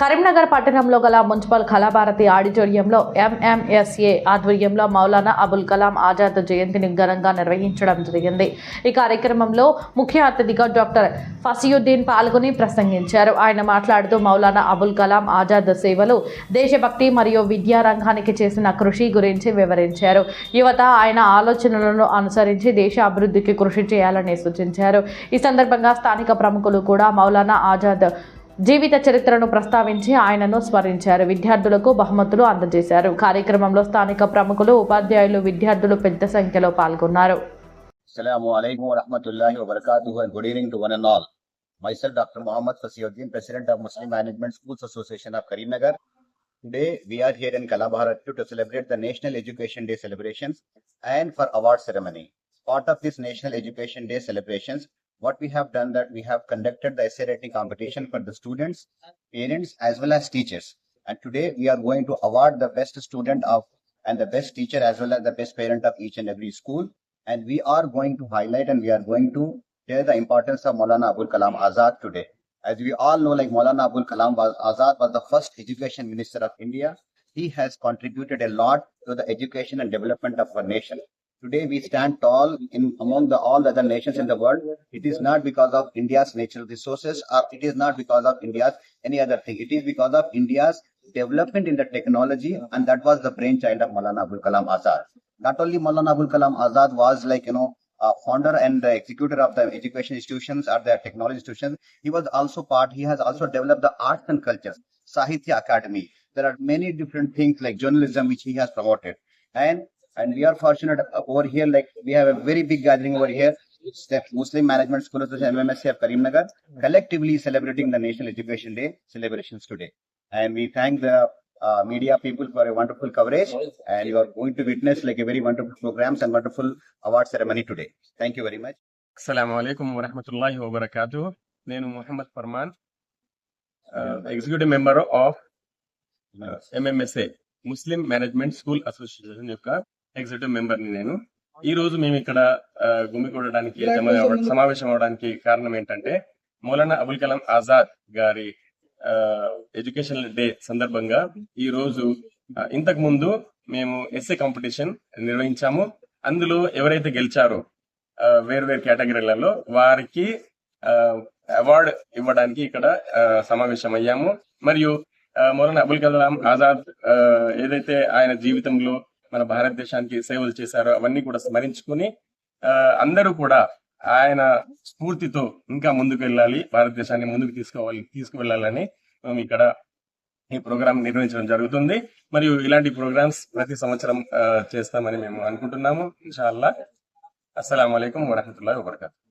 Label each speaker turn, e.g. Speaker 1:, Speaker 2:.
Speaker 1: కరీంనగర్ పట్టణంలో గల మున్సిపల్ కళాభారతి ఆడిటోరియంలో ఎంఎంఎస్ఏ ఆధ్వర్యంలో మౌలానా అబుల్ కలాం ఆజాద్ జయంతిని ఘనంగా నిర్వహించడం జరిగింది. ఈ కార్యక్రమంలో ముఖ్య అతిథిగా డాక్టర్ ఫసియుద్దీన్ పాల్గొని ప్రసంగించారు. ఆయన మాట్లాడుతూ మౌలానా అబుల్ కలాం ఆజాద్ సేవలు దేశభక్తి మరియు విద్యా రంగానికి చేసిన కృషి గురించి వివరించారు. యువత ఆయన ఆలోచనలను అనుసరించి దేశ అభివృద్ధికి కృషి చేయాలని సూచించారు. ఈ సందర్భంగా స్థానిక ప్రముఖులు కూడా మౌలానా ఆజాద్ జీవిత చరిత్రను ప్రస్తావించి ఆయనను స్మరించారు విద్యార్థులకు బహుమతులు అందజేశారు కార్యక్రమంలో స్థానిక ప్రముఖులు ఉపాధ్యాయులు విద్యార్థులు పెద్ద సంఖ్యలో పాల్గొన్నారు
Speaker 2: Assalamu alaikum wa rahmatullahi wa barakatuh and good evening to one and all. Myself, Dr. Muhammad Fasiuddin, President of Muslim Management Schools Association of Karimnagar. Today, we are here in Kalabharat to celebrate the National Education Day celebrations and for award ceremony. Part of this National Education Day celebrations, what we have done that we have conducted the essay writing competition for the students, parents, as well as teachers. And today, we are going to award the best student of and the best teacher as well as the best parent of each and every school and we are going to highlight and we are going to tell the importance of Maulana Abul Kalam Azad today. As we all know, like Maulana Abul Kalam was, Azad was the first education minister of India. He has contributed a lot to the education and development of our nation. Today we stand tall in among the all the other nations in the world. It is not because of India's natural resources or it is not because of India's any other thing. It is because of India's development in the technology and that was the brainchild of Maulana Abul Kalam Azad not only Maulana Abul Kalam Azad was like, you know, founder and the executor of the education institutions or the technology institutions, he was also part, he has also developed the arts and cultures, Sahitya Academy. There are many different things like journalism which he has promoted. And and we are fortunate over here, like we have a very big gathering over here. It's the Muslim Management School Association MMSC of Karimnagar, collectively celebrating the National Education Day celebrations today. And we thank the uh, media people for a wonderful coverage and you are going to witness like a very wonderful programs and wonderful award ceremony today. Thank you very much.
Speaker 3: అస్సలం అయికం వరహమతుల్లాహి వబర్కాతు నేను Mohammed Farman executive member of MMSA Muslim management school association యొక్క executive మెంబర్ని నేను. ఈ రోజు మేము ఇక్కడ జమ అవ్వ- సమావేశం అవడానికి కారణం ఏంటంటే మౌలానా అబుల్ కలాం ఆజాద్ గారి ఎడ్యుకేషన్ డే సందర్భంగా ఈ రోజు ఇంతకు ముందు మేము ఎస్ఏ కాంపిటీషన్ నిర్వహించాము. అందులో ఎవరైతే గెలిచారో ఆ, వేరు వేరు కేటగిరీలలో వారికి అవార్డు ఇవ్వడానికి ఇక్కడ సమావేశం అయ్యాము. మరియు మౌలానా అబుల్ కలాం ఆజాద్ ఏదైతే ఆయన జీవితంలో మన భారతదేశానికి సేవలు చేశారు అవన్నీ కూడా స్మరించుకుని ఆ, అందరూ కూడా ఆయన స్ఫూర్తితో ఇంకా ముందుకు వెళ్ళాలి భారతదేశాన్ని ముందుకు తీసుకోవాలి తీసుకువెళ్ళాలని మేము ఇక్కడ ఈ ప్రోగ్రామ్ నిర్వహించడం జరుగుతుంది. మరియు ఇలాంటి ప్రోగ్రామ్స్ ప్రతి సంవత్సరం చేస్తామని మేము అనుకుంటున్నాము. ఇన్షాల్లా అస్సలం వరహతుల్లా వరహమతుల్లాhi